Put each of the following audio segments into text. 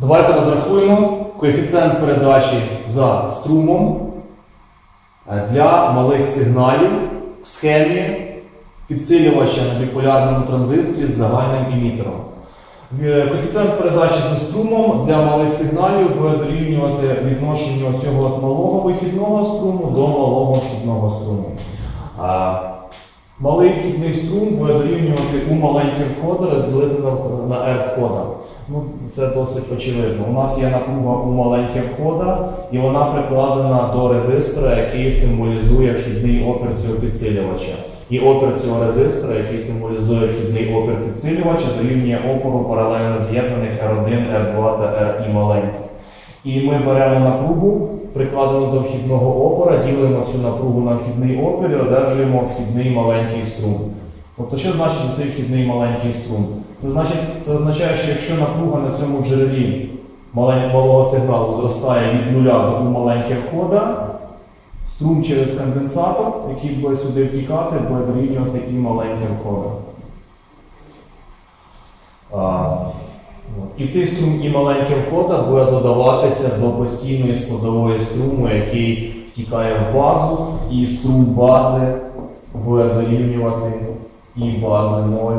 Давайте розрахуємо коефіцієнт передачі за струмом е, для малих сигналів в схемі підсилювача на біполярному транзисторі з загальним емітером. Е, Коефіцієнт передачі за струмом для малих сигналів буде дорівнювати відношенню цього малого вихідного струму до малого вхідного струму. Малий вхідний струм буде дорівнювати у маленьких входа розділити на, R входа. Ну, це досить очевидно. У нас є напруга у маленьких входа, і вона прикладена до резистора, який символізує вхідний опір цього підсилювача. І опір цього резистора, який символізує вхідний опір підсилювача, дорівнює опору паралельно з'єднаних R1, R2 та R і маленьких. І ми беремо напругу, прикладену до вхідного опора, ділимо цю напругу на вхідний опір і одержуємо вхідний маленький струм. Тобто, що значить цей вхідний маленький струм? Це, значить, це означає, що якщо напруга на цьому джерелі малого сигналу зростає від нуля до у маленьких входа, струм через конденсатор, який буде сюди втікати, буде дорівнювати і. А, от. І цей струм і маленьким входа буде додаватися до постійної складової струму, який втікає в базу, і струм бази буде дорівнювати і бази 0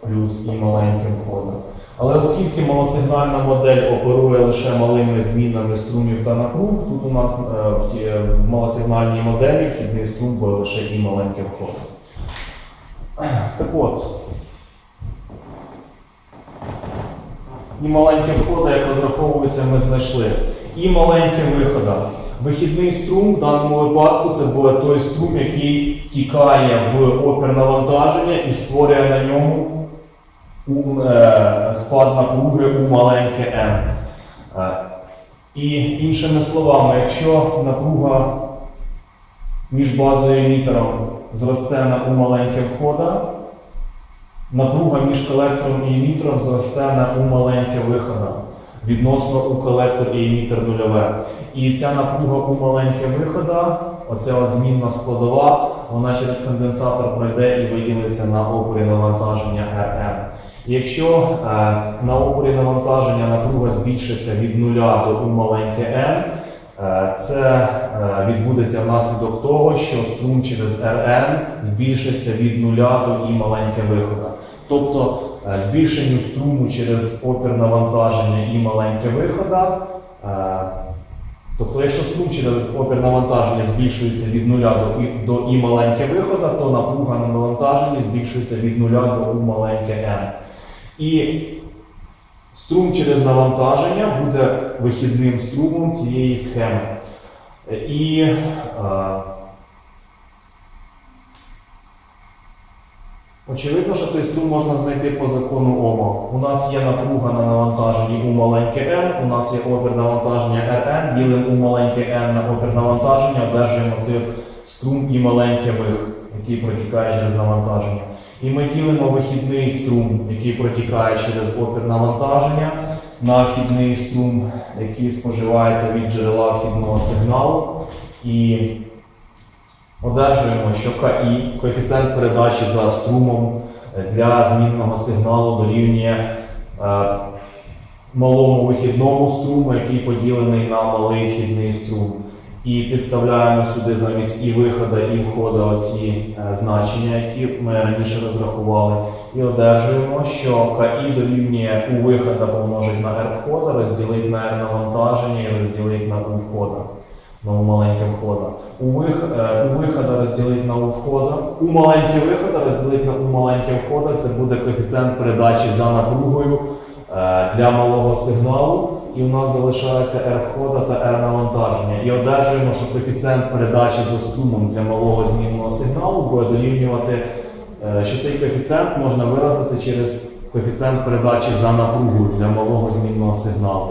плюс і маленьким входом. Але оскільки малосигнальна модель оперує лише малими змінами струмів та напруг, тут у нас е, в малосигнальній моделі вхідний струм буде лише і маленьким входом. Так от, і маленькі входи, як розраховується, ми знайшли. І маленькі виходи. Вихідний струм в даному випадку це буде той струм, який тікає в опір навантаження і створює на ньому е, спад напруги у маленьке n. Е, і іншими словами, якщо напруга між базою і емітером зросте на у маленьке входа, напруга між колектором і емітером зросте на у маленьке вихода відносно у колектор і емітер нульове. І ця напруга у маленьке вихода, оця от змінна складова, вона через конденсатор пройде і виділиться на опорі навантаження Rn. Якщо е, на опорі навантаження напруга збільшиться від нуля до у маленьке n, е, це е, відбудеться внаслідок того, що струм через Rn збільшиться від нуля до і маленьке вихода. Тобто е, збільшенню струму через опір навантаження і маленьке вихода. е, Тобто, якщо струм через опір навантаження збільшується від нуля до до і маленьке вихода, то напруга на навантаженні збільшується від нуля до у маленьке n. І струм через навантаження буде вихідним струмом цієї схеми. Е, І Очевидно, що цей струм можна знайти по закону Ома. У нас є напруга на навантаженні у маленьке n, у нас є опір навантаження Rn, ділимо у маленьке n на опір навантаження, одержуємо цей струм і маленьке вих, який протікає через навантаження. І ми ділимо вихідний струм, який протікає через опір навантаження, на вхідний струм, який споживається від джерела вхідного сигналу. І Одержуємо, що КІ, коефіцієнт передачі за струмом е, для змінного сигналу дорівнює е, малому вихідному струму, який поділений на малий вхідний струм. І підставляємо сюди замість і виходу, і входу оці е, значення, які ми раніше розрахували. І одержуємо, що КІ дорівнює у вихода помножить на R входа, розділить на R навантаження і розділить на U входа на у маленьке входа. У, вих, е, у вихода розділити на у. У маленьке вихода розділити на у маленьке входа. Це буде коефіцієнт передачі за напругою е, для малого сигналу. І у нас залишається R входа та R навантаження. І одержуємо, що коефіцієнт передачі за струмом для малого змінного сигналу буде дорівнювати, е, що цей коефіцієнт можна виразити через коефіцієнт передачі за напругою для малого змінного сигналу.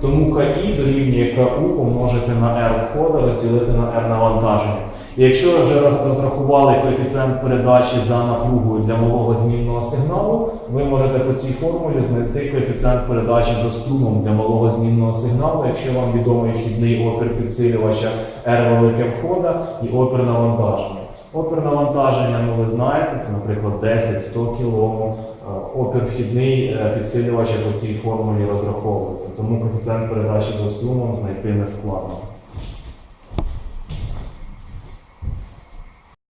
Тому КІ дорівнює КУ помножити на R входа, розділити на R навантаження. І якщо ви вже розрахували коефіцієнт передачі за напругою для малого змінного сигналу, ви можете по цій формулі знайти коефіцієнт передачі за струмом для малого змінного сигналу, якщо вам відомий вхідний опір підсилювача R велике входа і опір навантаження. Опір навантаження, ну ви знаєте, це, наприклад, 10-100 кг. Опір вхідний е, підсилювач у цій формулі розраховується, тому коефіцієнт передачі за струмом знайти не складно.